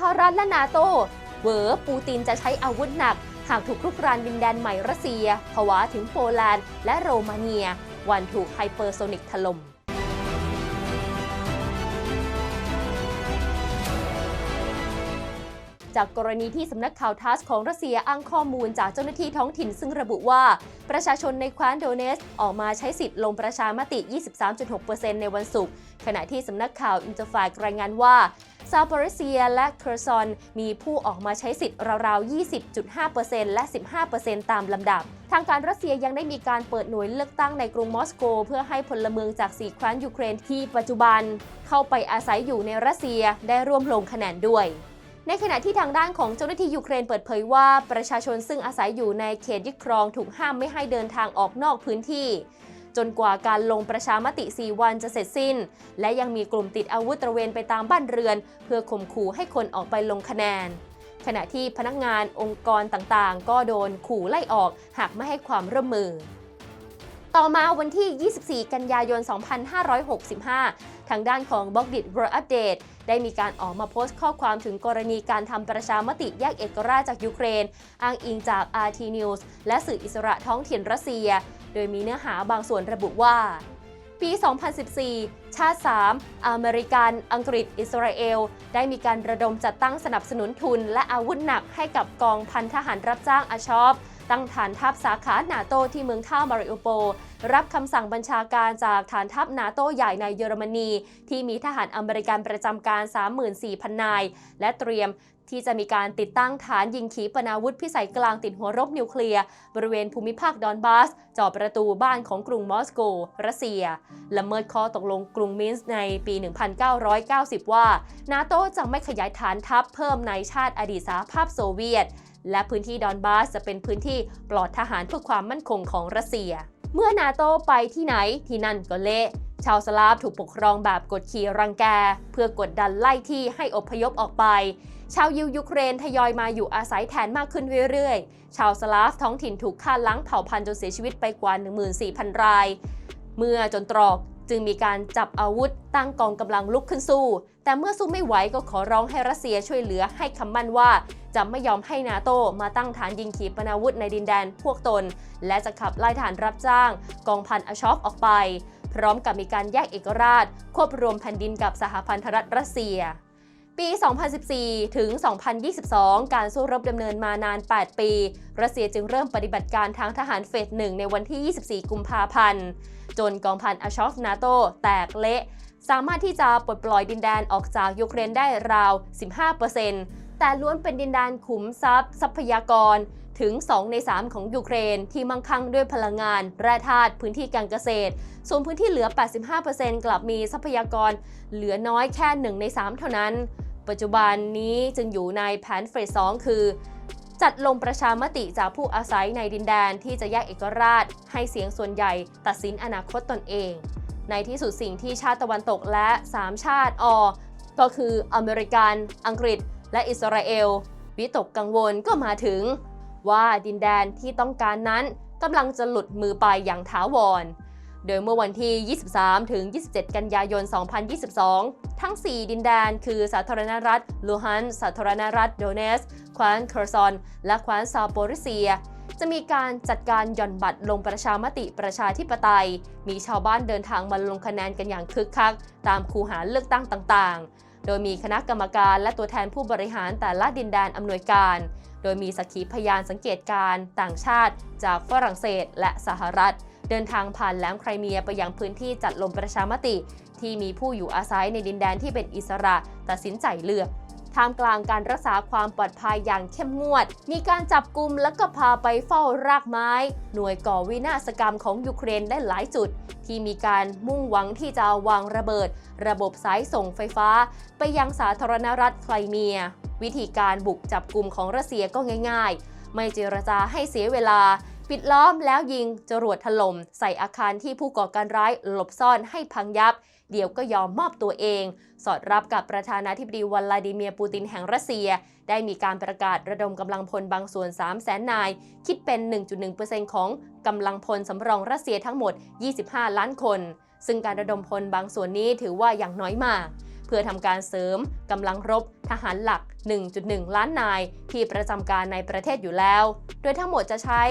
หรัฐและนาโต เวอปูตินจะใช้อาวุธหนัก หากถูกรุกรานดินแดนใหม่รัสเซีย ภาวะถึงโปแลนด์และโรมาเนีย วันถูกไฮเปอร์โซนิกถล่ม จากกรณีที่สำนักข่าวทัสของรัสเซียอ้างข้อมูลจากเจ้าหน้าที่ท้องถิ่น ซึ่งระบุว่า ประชาชนในแคว้นโดเนส ออกมาใช้สิทธิ์ลงประชามติ 23.6%ในวันศุกร์ขณะที่สำนักข่าวอินเตอร์ฟากรายงานว่าซาปอริเซียและเคอร์ซอน มีผู้ออกมาใช้สิทธิ์ราวๆ 20.5%และ 15%ตามลำดับ ทางการรัสเซียยังได้มีการเปิดหน่วยเลือกตั้งในกรุงมอสโก เพื่อให้พลเมืองจากสี่แคว้นยูเครนที่ปัจจุบัน เข้าไปอาศัยอยู่ในรัสเซียได้ร่วมลงคะแนนด้วย ในขณะที่ทางด้านของเจ้าหน้าที่ยูเครนเปิดเผยว่า ประชาชนซึ่งอาศัยอยู่ในเขตยึดครองถูกห้ามไม่ให้เดินทางออกนอกพื้นที่ จนกว่าการลงประชามติ 4 วันจะเสร็จสิ้น และยังมีกลุ่มติดอาวุธตระเวนไปตามบ้านเรือน เพื่อข่มขู่ให้คนออกไปลงคะแนน ขณะที่พนักงานองค์กรต่างๆ ก็โดนขู่ไล่ออกหากไม่ให้ความร่วมมือ ต่อมาวันที่ 24 กันยายน 2565 ทางด้านของ b o g d i t World Update ได้มีการออกมาโพสต์ข้อความถึงกรณีการทำประชามติแยกเอกราชจากยูเครน อ้างอิงจาก RT News และสื่ออิสระท้องถิ่นรัสเซีย โดยมีเนื้อหาบางส่วนระบุว่า ปี 2014 ชาติ 3 อเมริกัน อังกฤษ อิสราเอล ได้มีการระดมจัดตั้งสนับสนุนทุนและอาวุธหนักให้กับกองพันทหารรับจ้างอาชอฟ ตั้งฐานทัพสาขานาโตที่เมืองท่ามาริโอโป รับคำสั่งบัญชาการจากฐานทัพนาโตใหญ่ในเยอรมนี ที่มีทหารอเมริกันประจำการ 34,000 นาย และเตรียม ที่จะมีการติดตั้งฐานยิงขีปนาวุธพิสัยกลางติดหัวรบนิวเคลียร์ บริเวณภูมิภาคดอนบาสจ่อประตูบ้านของกรุงมอสโก รัสเซีย ละเมิดข้อตกลงกรุงมินส์ในปี 1990 ว่า นาโตจะไม่ขยายฐานทัพเพิ่มในชาติอดีตสหภาพโซเวียต และพื้นที่ดอนบาสจะเป็นพื้นที่ปลอดทหารเพื่อความมั่นคงของรัสเซีย เมื่อนาโตไปที่ไหนที่นั่นก็เละ ชาวสลาฟถูกปกครองแบบกดขี่รังแก เพื่อกดดันไล่ที่ให้อพยพออกไป ชาวยิวยูเครนทยอยมาอยู่อาศัยแทนมากขึ้นเรื่อยๆ ชาวสลาฟท้องถิ่นถูกฆ่าล้างเผ่าพันธุ์จนเสียชีวิตไปกว่า 14,000 ราย เมื่อจนตรอกจึงมีการจับอาวุธตั้งกองกำลังลุกขึ้นสู้ แต่เมื่อสู้ไม่ไหวก็ขอร้องให้รัสเซียช่วยเหลือให้คำมั่นว่า จะไม่ยอมให้นาโตมาตั้งฐานยิงขีปนาวุธในดินแดนพวกตน และจะขับไล่ฐานรับจ้าง กองพันอาชอฟออกไป พร้อมกับมีการแยกเอกราช ควบรวมแผ่นดินกับสหพันธรัฐรัสเซีย ปี 2014 ถึง 2022 การสู้รบดำเนินมานาน 8 ปี รัสเซียจึงเริ่มปฏิบัติการทางทหารเฟสหนึ่งในวันที่ 24 กุมภาพันธ์ จนกองพันอาชอฟนาโตแตกเละสามารถที่จะปลดปล่อยดินแดนออกจากยูเครนได้ราว 15%แต่ล้วนเป็นดินแดนขุมทรัพย์ ทรัพยากร ถึง 2 ใน 3 ของยูเครน ที่มั่งคั่งด้วยพลังงาน แร่ธาตุพื้นที่การเกษตร ส่วนพื้นที่เหลือ 85%กลับมีทรัพยากร เหลือน้อยแค่ 1 ใน 3 เท่านั้น ปัจจุบันนี้จึงอยู่ในแผนเฟส 2 คือ จัดลงประชามติจากผู้อาศัยในดินแดนที่จะแยกเอกราช ให้เสียงส่วนใหญ่ตัดสินอนาคตตนเอง ในที่สุดสิ่งที่ชาติตะวันตกและ 3 ชาติอก็คืออเมริกัน อังกฤษ และอิสราเอลวิตกกังวลก็มาถึง ว่าดินแดนที่ต้องการนั้นกำลังจะหลุดมือไปอย่างถาวร โดยเมื่อวันที่ 23 ถึง 27 กันยายน 2022 ทั้ง 4 ดินแดนคือสาธารณรัฐลูฮันสาธารณรัฐโดเนสแคว้นเคอร์ซอน และแคว้นซาโปริเซีย จะมีการจัดการหย่อนบัตรลงประชามติประชาธิปไตย มีชาวบ้านเดินทางมาลงคะแนนกันอย่างคึกคัก ตามคูหาเลือกตั้งต่างๆ โดยมีคณะกรรมการและตัวแทนผู้บริหารแต่ละดินแดนอำนวยการ โดยมีสักขีพยานสังเกตการ์ต่างชาติ จากฝรั่งเศสและสหรัฐ เดินทางผ่านแหลมไครเมียไปยังพื้นที่จัดลงประชามติ ที่มีผู้อยู่อาศัยในดินแดนที่เป็นอิสระตัดสินใจเลือกท่ามกลางการรักษาความปลอดภัยอย่างเข้มงวด มีการจับกลุ่มและก็พาไปเฝ้ารากไม้ หน่วยก่อวินาศกรรมของยูเครนได้หลายจุด ที่มีการมุ่งหวังที่จะวางระเบิด ระบบสายส่งไฟฟ้า ไปยังสาธารณรัฐไครเมีย วิธีการบุกจับกลุ่มของรัสเซียก็ง่ายๆ ไม่เจรจาให้เสียเวลา ปิดล้อมแล้วยิงจรวดถล่มใส่อาคารที่ผู้ก่อการร้ายหลบซ่อนให้พังยับ เดี๋ยวก็ยอมมอบตัวเอง สอดรับกับประธานาธิบดีวลาดิเมียร์ปูตินแห่งรัสเซีย ได้มีการประกาศระดมกำลังพลบางส่วน 3 0 0แสนนาย คิดเป็น 1.1%ของกำลังพลสำรองรัสเซียทั้งหมด 25 ล้านคน ซึ่งการระดมพลบางส่วนนี้ถือว่าอย่างน้อยมาก เพื่อทำการเสริมกำลังรบทหารหลัก 1.1 ล้านนาย ที่ประจำการในประเทศอยู่แล้ว โดยทั้งหมดจะใช้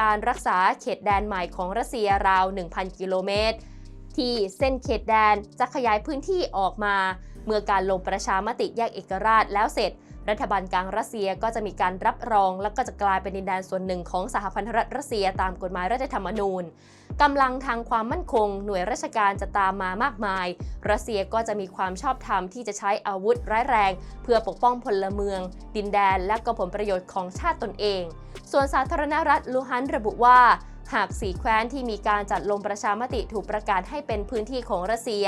การรักษาเขตแดนใหม่ของรัสเซียราว 1,000 กิโลเมตร ที่เส้นเขตแดนจะขยายพื้นที่ออกมา เมื่อการลงประชามติแยกเอกราชแล้วเสร็จ รัฐบาลกลางรัสเซียก็จะมีการรับรอง และก็จะกลายเป็นดินแดนส่วนหนึ่งของสหพันธรัฐรัสเซียตามกฎหมายรัฐธรรมนูญ กำลังทางความมั่นคง หน่วยราชการจะตามมามากมาย รัสเซียก็จะมีความชอบธรรมที่จะใช้อาวุธร้ายแรง เพื่อปกป้องพลเมือง ดินแดน และก็ผลประโยชน์ของชาติตนเอง ส่วนสาธารณรัฐลูฮันระบุว่าหากสีแคว้นที่มีการจัดลงประชามติถูกประกาศให้เป็นพื้นที่ของรัสเซีย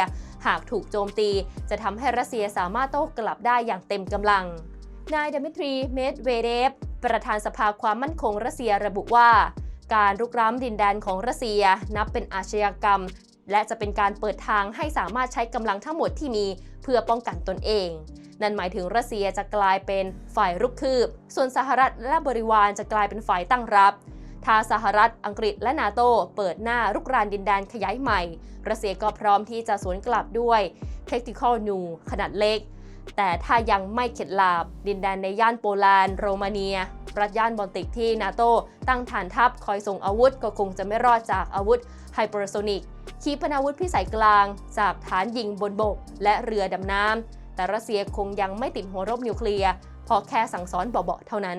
หากถูกโจมตี จะทำให้รัสเซียสามารถโต้กลับได้อย่างเต็มกำลัง นายดมิทรี เมดเวเดฟ ประธานสภาความมั่นคงรัสเซียระบุว่า การรุกร้ำดินแดนของรัสเซีย นับเป็นอาชญากรรม และจะเป็นการเปิดทางให้สามารถใช้กำลังทั้งหมดที่มีเพื่อป้องกันตนเอง นั่นหมายถึงรัสเซียจะกลายเป็นฝ่ายรุกคืบ ส่วนสหรัฐและบริวารจะกลายเป็นฝ่ายตั้งรับถ้าสหรัฐ อังกฤษ และนาโตเปิดหน้ารุกรานดินแดนขยายใหม่ รัสเซียก็พร้อมที่จะสวนกลับด้วย Tactical New ขนาดเล็ก แต่ถ้ายังไม่เข็ดหลาบ ดินแดนในย่านโปแลนด์ โรมาเนีย รัฐย่านบอลติกที่นาโตตั้งฐานทัพคอยส่งอาวุธก็คงจะไม่รอดจากอาวุธไฮเปอร์โซนิกขีปนาวุธพิสัยกลาง จากฐานยิงบนบก และเรือดำน้ำแต่รัสเซียคงยังไม่ติดหัวรบนิวเคลียร์พอแค่สั่งสอนเบาๆเท่านั้น